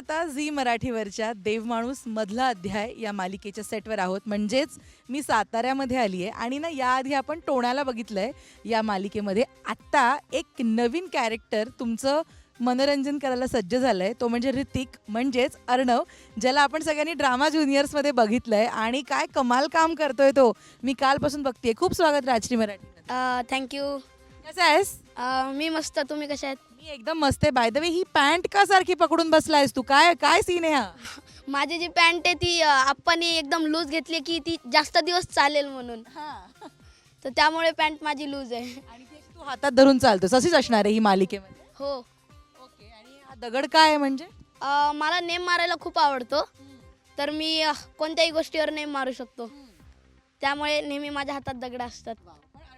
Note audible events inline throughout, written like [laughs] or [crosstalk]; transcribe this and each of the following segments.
आता झी मराठीवरच्या देवमाणूस मधला अध्याय या मालिकेच्या सेटवर आहोत. म्हणजेच मी साताऱ्यामध्ये आली आहे आणि ना याआधी आपण टोण्याला बघितलंय. या मालिकेमध्ये आत्ता एक नवीन कॅरेक्टर तुमचं मनोरंजन करायला सज्ज झालंय. तो म्हणजे ऋतिक म्हणजेच अर्णव ज्याला आपण सगळ्यांनी ड्रामा ज्युनियर्समध्ये बघितलंय. आणि काय कमाल काम करतोय तो. मी कालपासून बघतेय. खूप स्वागत राजश्री मराठी थँक्यू कसं आहेस? मी मस्त. तुम्ही कशा आहेत? मी एकदम मस्त आहे. बाय द वे ही पॅन्ट का सारखी पकडून बसलायस तू? काय काय सीन आहे हा? [laughs] माझी जी पॅन्ट आहे ती आप्पाने एकदम लूज घेतली की ती जास्त दिवस चालेल म्हणून. [laughs] तर त्यामुळे पॅन्ट माझी लूज आहे. [laughs] आणि ती तू हातात धरून चालतोस. अशीच असणार आहे ही मालिकेमध्ये. हो. ओके आणि हा दगड काय आहे म्हणजे? अ, मला नेम मारायला खूप आवडतो. तर मी अ, कोणत्याही गोष्टीवर नेम मारू शकतो. त्यामुळे नेहमी माझ्या हातात दगड असतात.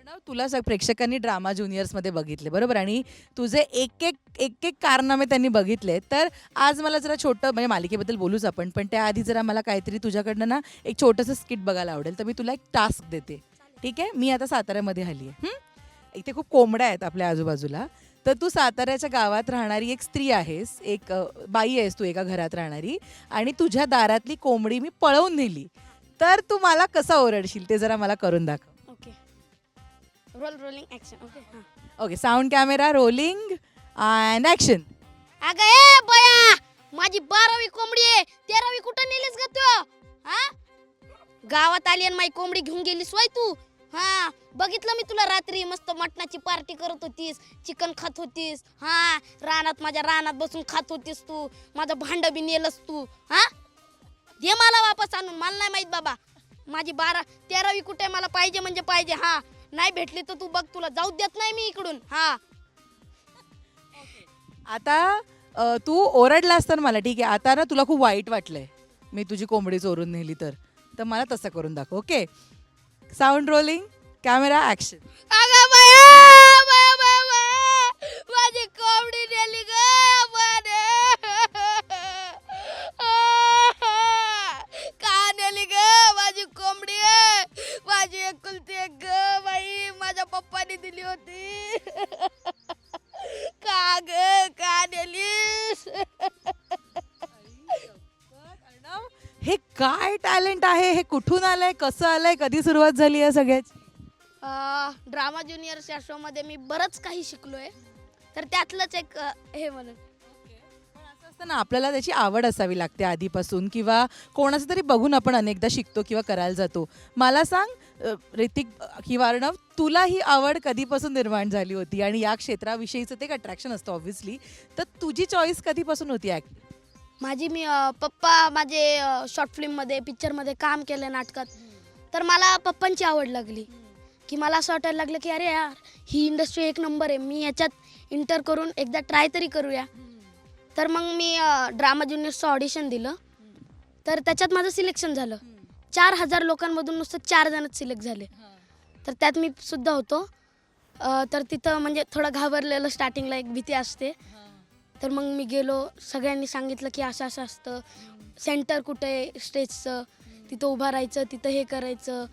अर्णव तुला सग प्रेक्षकांनी ड्रामा ज्युनियर्समध्ये बघितले बरोबर? आणि तुझे एक एक एक एक कारनामे त्यांनी बघितले. तर आज मला जरा छोटं म्हणजे मालिकेबद्दल बोलूच आपण पण त्याआधी जरा मला काहीतरी तुझ्याकडनं ना एक छोटंसं स्किट बघायला आवडेल. तर मी तुला एक टास्क देते. ठीक आहे? मी आता साताऱ्यामध्ये आली आहे. इथे खूप कोंबड्या आहेत आपल्या आजूबाजूला. तर तू साताऱ्याच्या गावात राहणारी एक स्त्री आहेस. एक बाई आहेस तू एका घरात राहणारी. आणि तुझ्या दारातली कोंबडी मी पळवून नेली. तर तू मला कसा ओरडशील ते जरा मला करून दाखव. रोल रोलिंग ॲक्शन ओके हां okay sound camera rolling and action अगं ए बया! माझी बारावी कोंबडी आहे. तेरावी कुठं नेलीस ग तू? हा? गावात आली आणि माझी कोंबडी घेऊन गेलीस वय तू? हा? बघितलं मी तुला रात्री मस्त मटणाची पार्टी करत होतीस चिकन खात होतीस. हा? रानात माझ्या रानात बसून खात होतीस तू. माझं भांड बी नेलंस तू. हा? दे मला वापस आणून. मला नाही माहीत बाबा. माझी बारा तेरावी कुठे मला पाहिजे म्हणजे पाहिजे. हा? नाही भेटली तर तू बघ तुला जाऊ देत नाही मी इकडून. हा. आता अ, तू ओरडलास तर मला ठीक आहे आता ना तुला खूप वाईट वाटलंय. मी तुझी कोंबडी चोरून नेली तर. तर मला तसं करून दाखव okay? Sound rolling camera action अगं हे काय टॅलेंट आहे? हे कुठून आलंय? कसं आलंय? कधी सुरुवात झाली या सगळ्याची? ड्रामा ज्युनियर्स या शो मध्ये मी बरंच काही शिकलोय. तर त्यातलंच एक अ, हे म्हणून. पण असं असतं ना आपल्याला त्याची आवड असावी लागते आधीपासून किंवा कोणाचं तरी बघून आपण अनेकदा शिकतो किंवा करायला जातो. मला सांग अ, ऋतिक अ, किंवा अर्णव तुला ही आवड कधीपासून निर्माण झाली होती? आणि या क्षेत्राविषयीचं ते एक अट्रॅक्शन असतं ऑब्व्हियसली तर तुझी चॉईस कधीपासून होती ऍक्ट माझी मी पप्पा माझे शॉर्ट फिल्ममध्ये पिक्चरमध्ये काम केलं नाटकात. तर मला पप्पांची आवड लागली. की मला असं वाटायला लागलं की अरे यार ही इंडस्ट्री एक नंबर आहे. मी याच्यात इंटर करून एकदा ट्राय तरी करूया. तर मग मी ड्रामा ज्युनियर्सचं ऑडिशन दिलं. तर त्याच्यात माझं सिलेक्शन झालं. चार हजार लोकांमधून नुसतं चार जणच सिलेक्ट झाले. तर त्यात मी सुद्धा होतो. तर तिथं म्हणजे थोडं घाबरलेलं स्टार्टिंगला एक भीती असते. तर मग मी गेलो सगळ्यांनी सांगितलं की असं असं असतं. सेंटर कुठं आहे? स्टेजचं तिथं उभं राहायचं तिथं हे करायचं.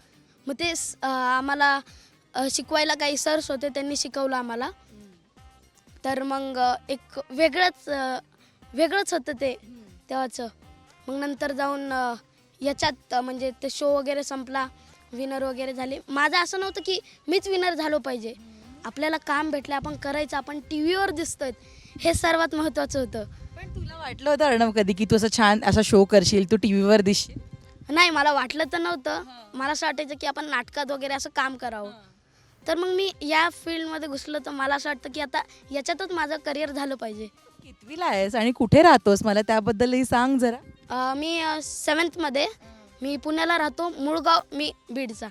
मग ते आम्हाला शिकवायला काही सर्स होते त्यांनी शिकवलं आम्हाला. तर मग एक वेगळंच वेगळंच होतं ते तेव्हाचं. मग नंतर जाऊन याच्यात म्हणजे ते शो वगैरे संपला विनर वगैरे झाले. माझं असं नव्हतं की मीच विनर झालो पाहिजे. आपल्याला काम भेटलं आपण करायचं आपण टी व्हीवर दिसतोय. हे सर्वात महत्त्वाचं होतं. पण तुला वाटलं होतं अर्णव कधी की तू असं छान असा शो करशील तू टीव्हीवर दिसशील? नाही मला वाटलं तर नव्हतं. मला असं वाटायचं की आपण नाटकात वगैरे असं काम करावं. तर मग मी या फील्डमध्ये घुसलो तर मला असं वाटतं की आता याच्यातच माझं करिअर झालं पाहिजे. कितवीला आहेस आणि कुठे राहतोस? मला त्याबद्दलही सांग जरा. अं, मी सेवन्थमध्ये मी पुण्याला राहतो मुळगाव मी बीडचा.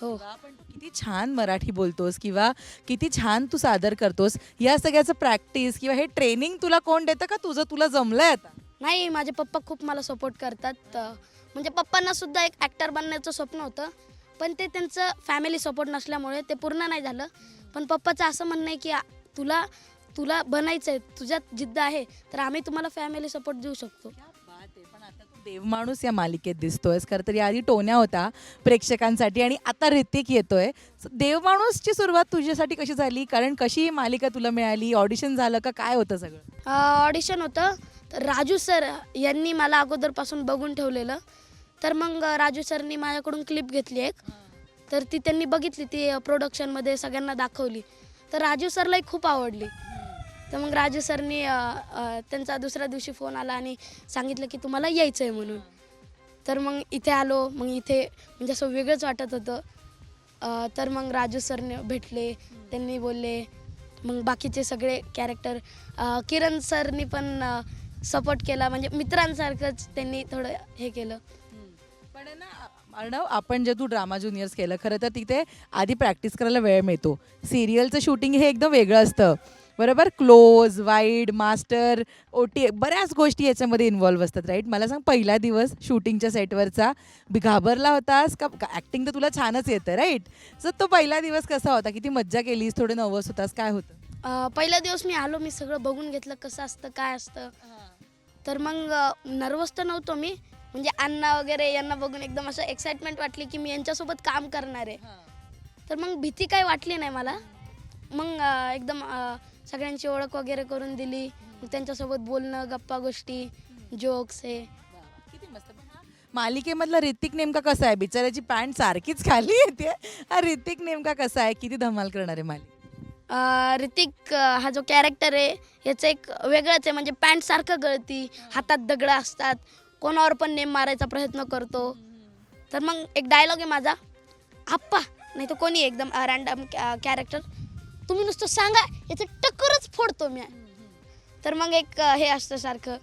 हो. पण तू किती छान मराठी बोलतोस किंवा किती छान तू सादर करतोस. या सगळ्याचं प्रॅक्टिस किंवा हे ट्रेनिंग तुला कोण देतं का? तुझं तुला जमलंय आता? नाही माझे पप्पा खूप मला सपोर्ट करतात. अं, म्हणजे पप्पांना सुद्धा एक ॲक्टर बनण्याचं स्वप्न होतं. पण ते त्यांचं फॅमिली सपोर्ट नसल्यामुळे ते पूर्ण नाही झालं. पण पप्पाचं असं म्हणणं आहे की आ- तुला तुला बनायचं आहे तुझ्यात जिद्द आहे तर आम्ही तुम्हाला फॅमिली सपोर्ट देऊ शकतो. पण आता देवमाणूस या मालिकेत दिसतोय खरं तर याआधी टोन्या होता प्रेक्षकांसाठी आणि आता ऋतिक येतोय. देवमाणूसची सुरुवात तुझ्यासाठी कशी झाली? कारण कशी ही मालिका तुला मिळाली? ऑडिशन झालं का? काय होतं सगळं? ऑडिशन होतं. तर राजू सर यांनी मला अगोदरपासून बघून ठेवलेलं. तर मग राजू सरनी माझ्याकडून क्लिप घेतली एक. तर ती त्यांनी बघितली ती प्रोडक्शनमध्ये सगळ्यांना दाखवली. तर राजू सरलाही खूप आवडली. तर मग राजू सरनी त्यांचा दुसऱ्या दिवशी फोन आला आणि सांगितलं की तुम्हाला यायचं आहे म्हणून. तर मग इथे आलो मग इथे म्हणजे असं वेगळंच वाटत होतं. तर मग राजू सरने भेटले त्यांनी बोलले मग बाकीचे सगळे कॅरेक्टर किरण सरनी पण सपोर्ट केला. म्हणजे मित्रांसारखंच त्यांनी थोडं हे केलं. पण ना अर्णव आपण जे तू ड्रामा ज्युनियर्स केलं खरं तर तिथे आधी प्रॅक्टिस करायला वेळ मिळतो. सिरियलचं शूटिंग हे एकदम वेगळं असतं. बरोबर? Close wide master O T बऱ्याच गोष्टी याच्यामध्ये इन्व्हॉल्व्ह असतात राईट मला सांग पहिला दिवस शूटिंगच्या सेटवरचा घाबरला होतास का? ॲक्टिंग तर तुला छानच येतं राईट सो तो पहिला दिवस कसा होता? किती मज्जा केलीस? थोडे नर्वस होतास? काय होतं? पहिला दिवस मी आलो मी सगळं बघून घेतलं कसं असतं काय असतं. तर मग नर्वस तर नव्हतो मी. म्हणजे अण्णा वगैरे यांना बघून एकदम असं एक्साइटमेंट वाटली की मी यांच्यासोबत काम करणार आहे. तर मग भीती काही वाटली नाही मला. मग एकदम सगळ्यांची ओळख वगैरे करून दिली. मग त्यांच्यासोबत बोलणं गप्पा गोष्टी जोक्स हे. किती मस्त. पण हा मालिकेमधला ऋतिक नेमका कसा आहे? बिचाऱ्याची पॅन्ट सारखीच खाली येते. हा ऋतिक नेमका कसा आहे? किती धमाल करणार आहे मालिक. अ, ऋतिक अ, हा जो कॅरेक्टर आहे याचं एक वेगळंच आहे. म्हणजे पॅन्ट सारखं गळती हातात दगडं असतात. कोणावर पण नेम मारायचा प्रयत्न करतो. तर मग एक डायलॉग आहे माझा. आप्पा! नाही तर कोणी एकदम रॅन्डम कॅरेक्टर तुम्ही नुसतं सांगा याचं टक्करच फोडतो मी. तर मग एक अ, हे असतं सारखं.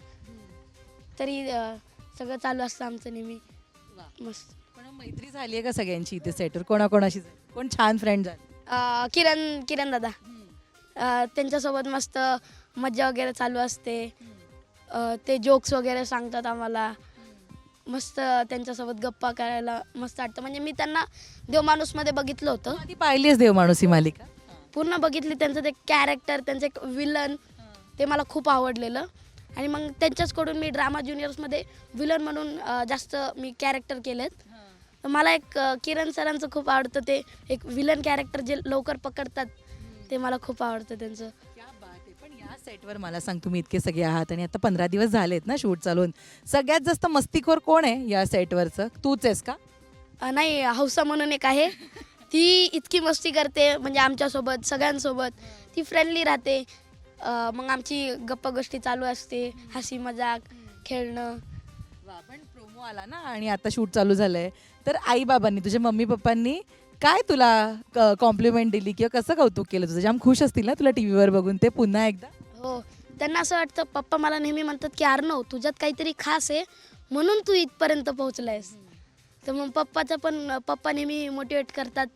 तरी अ, सगळं चालू असतं आमचं नेहमी. मस्त. पण मैत्री झाली आहे का सगळ्यांची इथे सेटर कोणाकोणाशी झाली? कोण छान फ्रेंड झाले? अ, किरण किरण दादा. अ, त्यांच्यासोबत मस्त मज्जा वगैरे चालू असते. अ, ते जोक्स वगैरे सांगतात आम्हाला. मस्त त्यांच्यासोबत गप्पा करायला मस्त वाटतं. म्हणजे मी त्यांना देवमाणूसमध्ये बघितलं होतं. आधी पाहिलीच देव माणूस ही मालिका. पूर्ण बघितली त्यांचं ते कॅरेक्टर त्यांचं एक विलन ते मला खूप आवडलेलं. आणि मग त्यांच्याचकडून मी ड्रामा ज्युनियर्समध्ये विलन म्हणून जास्त मी कॅरेक्टर केलेत. तर मला एक किरण सरांचं खूप आवडतं ते. एक विलन कॅरेक्टर जे लवकर पकडतात ते मला खूप आवडतं त्यांचं. या सेटवर मला सांग तुम्ही इतके सगळे आहात आणि आता पंधरा दिवस झालेत ना शूट चालून. सगळ्यात जास्त मस्तीखोर कोण आहे या सेटवरचं तूच आहेस का? नाही हौसा म्हणून एक आहे. ती इतकी मस्ती करते म्हणजे आमच्यासोबत सगळ्यांसोबत. ती फ्रेंडली राहते. मग आमची गप्पा गोष्टी चालू असते हसी मजाक खेळणं. पण प्रोमो आला ना आणि आता शूट चालू झालंय. तर आई बाबांनी तुझ्या मम्मी पप्पांनी काय तुला कॉम्प्लिमेंट दिली किंवा कसं कौतुक केलं तुझं? जाम खुश असतील ना तुला टीव्हीवर बघून ते पुन्हा एकदा? हो त्यांना असं वाटतं पप्पा मला नेहमी म्हणतात की अर्णव तुझ्यात काहीतरी खास आहे म्हणून तू इथपर्यंत पोहोचलायस. तर मग पप्पाचं पण पप्पा नेहमी मोटिवेट करतात.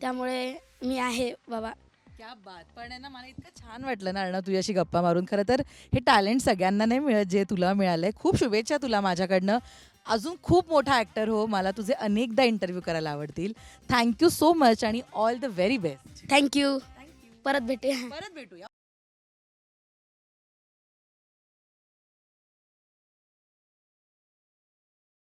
त्यामुळे मी आहे बाबा. क्या बात. पण आहे ना मला इतकं छान वाटलं ना अर्णव तुझ्याशी गप्पा मारून. खरं तर हे टॅलेंट सगळ्यांना नाही मिळत जे तुला मिळालंय. खूप शुभेच्छा तुला माझ्याकडनं. अजून खूप मोठा ॲक्टर हो. मला तुझे अनेकदा इंटरव्ह्यू करायला आवडतील. थँक्यू सो मच आणि all the very best thank you परत भेटूया. परत भेटूया.